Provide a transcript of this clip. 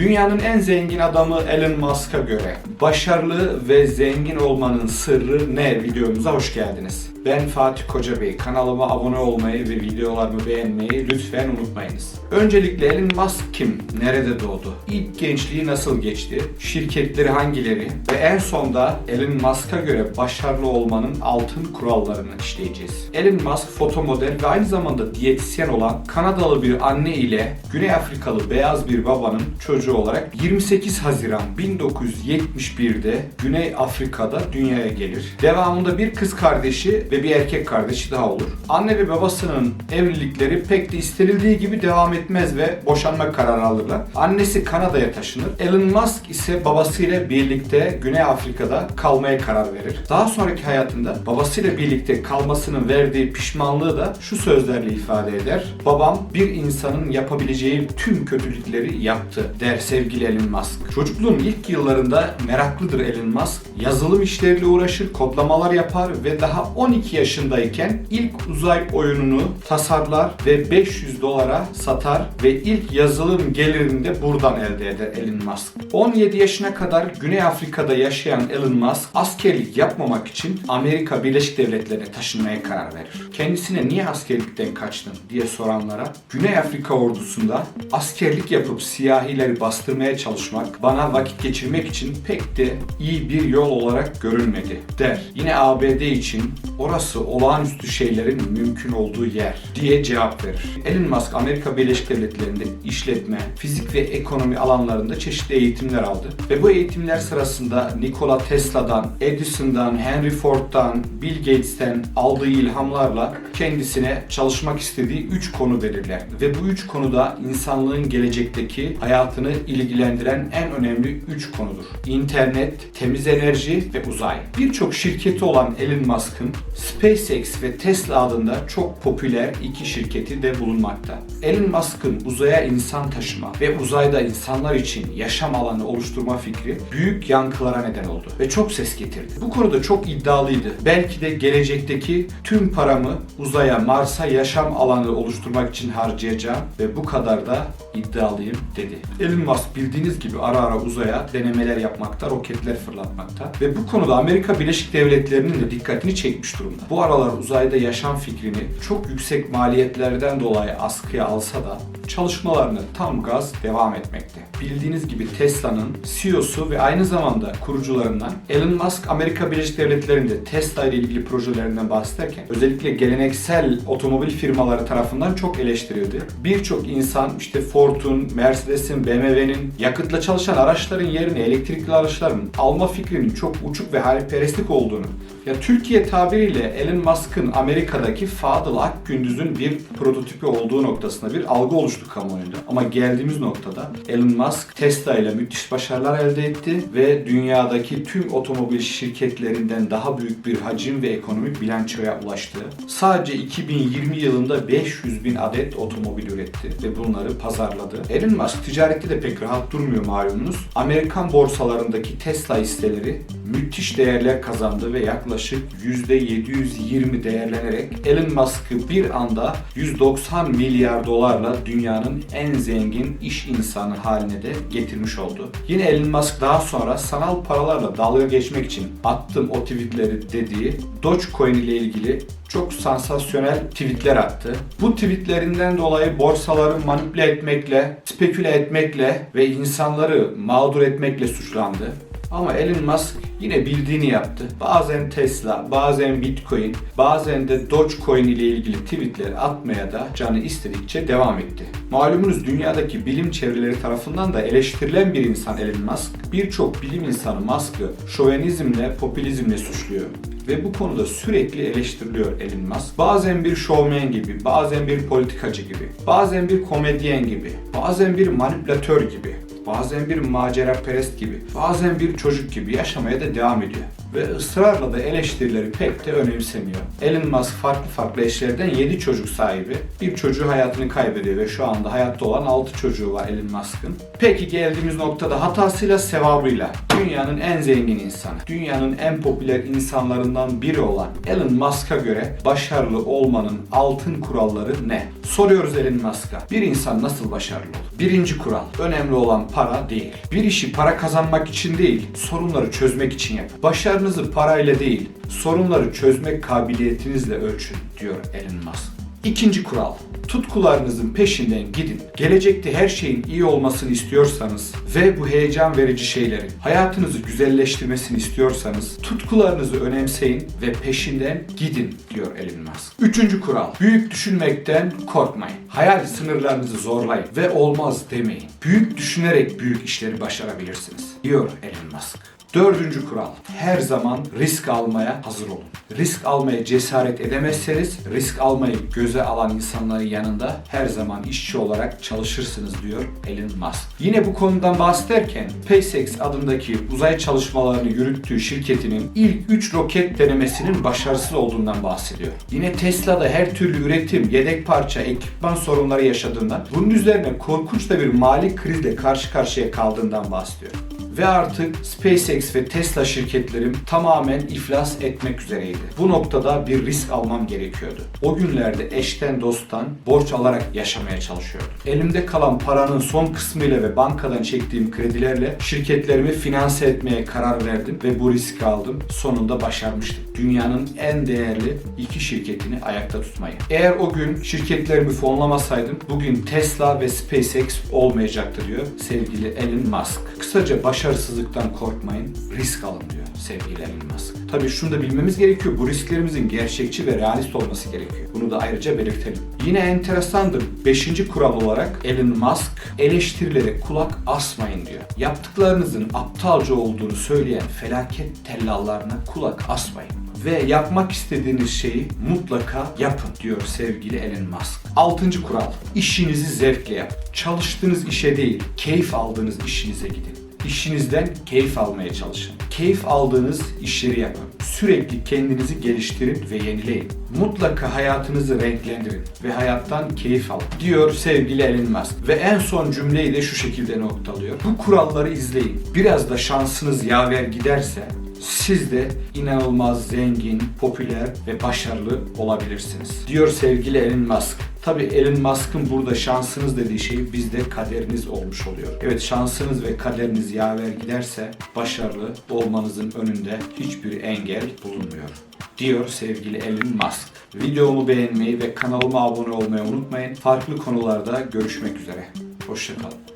Dünyanın en zengin adamı Elon Musk'a göre başarılı ve zengin olmanın sırrı ne videomuza hoş geldiniz. Ben Fatih Kocabey. Kanalıma abone olmayı ve videolarımı beğenmeyi lütfen unutmayınız. Öncelikle Elon Musk kim? Nerede doğdu? İlk gençliği nasıl geçti? Şirketleri hangileri? Ve en sonda Elon Musk'a göre başarılı olmanın altın kurallarını işleyeceğiz. Elon Musk foto model ve aynı zamanda diyetisyen olan Kanadalı bir anne ile Güney Afrikalı beyaz bir babanın çocuğu olarak 28 Haziran 1971'de Güney Afrika'da dünyaya gelir. Devamında bir kız kardeşi ve bir erkek kardeşi daha olur. Anne ve babasının evlilikleri pek de istenildiği gibi devam etmez ve boşanma kararı alırlar. Annesi Kanada'ya taşınır. Elon Musk ise babasıyla birlikte Güney Afrika'da kalmaya karar verir. Daha sonraki hayatında babasıyla birlikte kalmasının verdiği pişmanlığı da şu sözlerle ifade eder. Babam bir insanın yapabileceği tüm kötülükleri yaptı der sevgili Elon Musk. Çocukluğun ilk yıllarında meraklıdır Elon Musk. Yazılım işleriyle uğraşır, kodlamalar yapar ve daha 12 yaşındayken ilk uzay oyununu tasarlar ve 500 dolara satar ve ilk yazılım gelirini de buradan elde eder Elon Musk. 17 yaşına kadar Güney Afrika'da yaşayan Elon Musk askerlik yapmamak için Amerika Birleşik Devletleri'ne taşınmaya karar verir. Kendisine niye askerlikten kaçtın diye soranlara Güney Afrika ordusunda askerlik yapıp siyahileri bastırmaya çalışmak bana vakit geçirmek için pek de iyi bir yol olarak görülmedi der. Yine ABD için orası olağanüstü şeylerin mümkün olduğu yer diye cevap verir. Elon Musk Amerika Birleşik Devletleri'nde işletme, fizik ve ekonomi alanlarında çeşitli eğitimler aldı. Ve bu eğitimler sırasında Nikola Tesla'dan, Edison'dan, Henry Ford'dan, Bill Gates'ten aldığı ilhamlarla kendisine çalışmak istediği 3 konu belirler. Ve bu 3 konuda insanlığın gelecekteki hayatını ilgilendiren en önemli 3 konudur. İnternet, temiz enerji ve uzay. Birçok şirketi olan Elon Musk'ın SpaceX ve Tesla adında çok popüler iki şirketi de bulunmakta. Elon Musk'ın uzaya insan taşıma ve uzayda insanlar için yaşam alanı oluşturma fikri büyük yankılara neden oldu ve çok ses getirdi. Bu konuda çok iddialıydı. Belki de gelecekteki tüm paramı uzaya, Mars'a yaşam alanı oluşturmak için harcayacağım ve bu kadar da iddialıyım dedi. Elon Musk bildiğiniz gibi ara ara uzaya denemeler yapmakta, roketler fırlatmakta ve bu konuda Amerika Birleşik Devletleri'nin de dikkatini çekmiş durumda. Bu aralar uzayda yaşam fikrini çok yüksek maliyetlerden dolayı askıya alsa da çalışmalarını tam gaz devam etmekte. Bildiğiniz gibi Tesla'nın CEO'su ve aynı zamanda kurucularından Elon Musk Amerika Birleşik Devletleri'nde Tesla ile ilgili projelerinden bahsederken özellikle geleneksel otomobil firmaları tarafından çok eleştirildi. Birçok insan işte Ford'un, Mercedes'in, BMW'nin yakıtla çalışan araçların yerine elektrikli araçların alma fikrinin çok uçuk ve hayalperestlik olduğunu ya Türkiye tabiriyle Elon Musk'ın Amerika'daki Fadıl Akgündüz'ün bir prototipi olduğu noktasında bir algı oluştu kamuoyunda. Ama geldiğimiz noktada Elon Musk Tesla ile müthiş başarılar elde etti ve dünyadaki tüm otomobil şirketlerinden daha büyük bir hacim ve ekonomik bilançoya ulaştı. Sadece 2020 yılında 500 bin adet otomobil üretti ve bunları pazarladı. Elon Musk ticarette de pek rahat durmuyor malumunuz. Amerikan borsalarındaki Tesla hisseleri müthiş değerler kazandı ve yaklaşık %720 değerlenerek Elon Musk'ı bir anda 190 milyar dolarla dünyanın en zengin iş insanı haline de getirmiş oldu. Yine Elon Musk daha sonra sanal paralarla dalga geçmek için attım o tweetleri dediği Dogecoin ile ilgili çok sansasyonel tweetler attı. Bu tweetlerinden dolayı borsaları manipüle etmekle, speküle etmekle ve insanları mağdur etmekle suçlandı. Ama Elon Musk yine bildiğini yaptı. Bazen Tesla, bazen Bitcoin, bazen de Dogecoin ile ilgili tweetler atmaya da canı istedikçe devam etti. Malumunuz dünyadaki bilim çevreleri tarafından da eleştirilen bir insan Elon Musk. Birçok bilim insanı Musk'ı şovenizmle, popülizmle suçluyor ve bu konuda sürekli eleştiriliyor Elon Musk. Bazen bir showman gibi, bazen bir politikacı gibi, bazen bir komedyen gibi, bazen bir manipülatör gibi bazen bir macera perest gibi, bazen bir çocuk gibi yaşamaya da devam ediyor. ve ısrarla da eleştirileri pek de önemsemiyor. Elon Musk farklı farklı eşlerden 7 çocuk sahibi. Bir çocuğu hayatını kaybediyor ve şu anda hayatta olan 6 çocuğu var Elon Musk'ın. Peki geldiğimiz noktada hatasıyla sevabıyla dünyanın en zengin insanı, dünyanın en popüler insanlarından biri olan Elon Musk'a göre başarılı olmanın altın kuralları ne? Soruyoruz Elon Musk'a. Bir insan nasıl başarılı olur? Birinci kural. Önemli olan para değil. Bir işi para kazanmak için değil, sorunları çözmek için yapın. Başarınızı parayla değil, sorunları çözmek kabiliyetinizle ölçün diyor Elon Musk. İkinci kural. Tutkularınızın peşinden gidin. Gelecekte her şeyin iyi olmasını istiyorsanız ve bu heyecan verici şeylerin hayatınızı güzelleştirmesini istiyorsanız tutkularınızı önemseyin ve peşinden gidin diyor Elon Musk. Üçüncü kural. Büyük düşünmekten korkmayın. Hayal sınırlarınızı zorlayın ve olmaz demeyin. Büyük düşünerek büyük işleri başarabilirsiniz diyor Elon Musk. Dördüncü kural. Her zaman risk almaya hazır olun. Risk almaya cesaret edemezseniz risk almayı göze alan insanların yanında her zaman işçi olarak çalışırsınız diyor Elon Musk. Yine bu konudan bahsederken SpaceX adındaki uzay çalışmalarını yürüttüğü şirketinin ilk 3 roket denemesinin başarısız olduğundan bahsediyor. Yine Tesla'da her türlü üretim, yedek parça, ekipman sorunları yaşadığından bunun üzerine korkunç da bir mali krizle karşı karşıya kaldığından bahsediyor ve artık SpaceX ve Tesla şirketlerim tamamen iflas etmek üzereydi. Bu noktada bir risk almam gerekiyordu. O günlerde eşten dosttan borç alarak yaşamaya çalışıyordum. Elimde kalan paranın son kısmıyla ve bankadan çektiğim kredilerle şirketlerimi finanse etmeye karar verdim ve bu riski aldım. Sonunda başarmıştım. Dünyanın en değerli iki şirketini ayakta tutmayı. Eğer o gün şirketlerimi fonlamasaydım bugün Tesla ve SpaceX olmayacaktı diyor sevgili Elon Musk. Kısaca başarısızlıktan korkmayın, risk alın diyor sevgili Elon Musk. Tabii şunu da bilmemiz gerekiyor. Bu risklerimizin gerçekçi ve realist olması gerekiyor. Bunu da ayrıca belirtelim. Yine enteresandır. Beşinci kural olarak Elon Musk eleştirilere kulak asmayın diyor. Yaptıklarınızın aptalca olduğunu söyleyen felaket tellallarına kulak asmayın ve yapmak istediğiniz şeyi mutlaka yapın diyor sevgili Elon Musk. Altıncı kural. İşinizi zevkle yapın. Çalıştığınız işe değil, keyif aldığınız işinize gidin. İşinizden keyif almaya çalışın. Keyif aldığınız işleri yapın. Sürekli kendinizi geliştirin ve yenileyin. Mutlaka hayatınızı renklendirin ve hayattan keyif alın diyor sevgili Elon Musk. Ve en son cümleyi de şu şekilde noktalıyor. Bu kuralları izleyin. Biraz da şansınız yaver giderse siz de inanılmaz zengin, popüler ve başarılı olabilirsiniz. Diyor sevgili Elon Musk. Tabi Elon Musk'ın burada şansınız dediği şey bizde kaderiniz olmuş oluyor. Evet şansınız ve kaderiniz yaver giderse başarılı olmanızın önünde hiçbir engel bulunmuyor. Diyor sevgili Elon Musk. Videomu beğenmeyi ve kanalıma abone olmayı unutmayın. Farklı konularda görüşmek üzere. Hoşçakalın.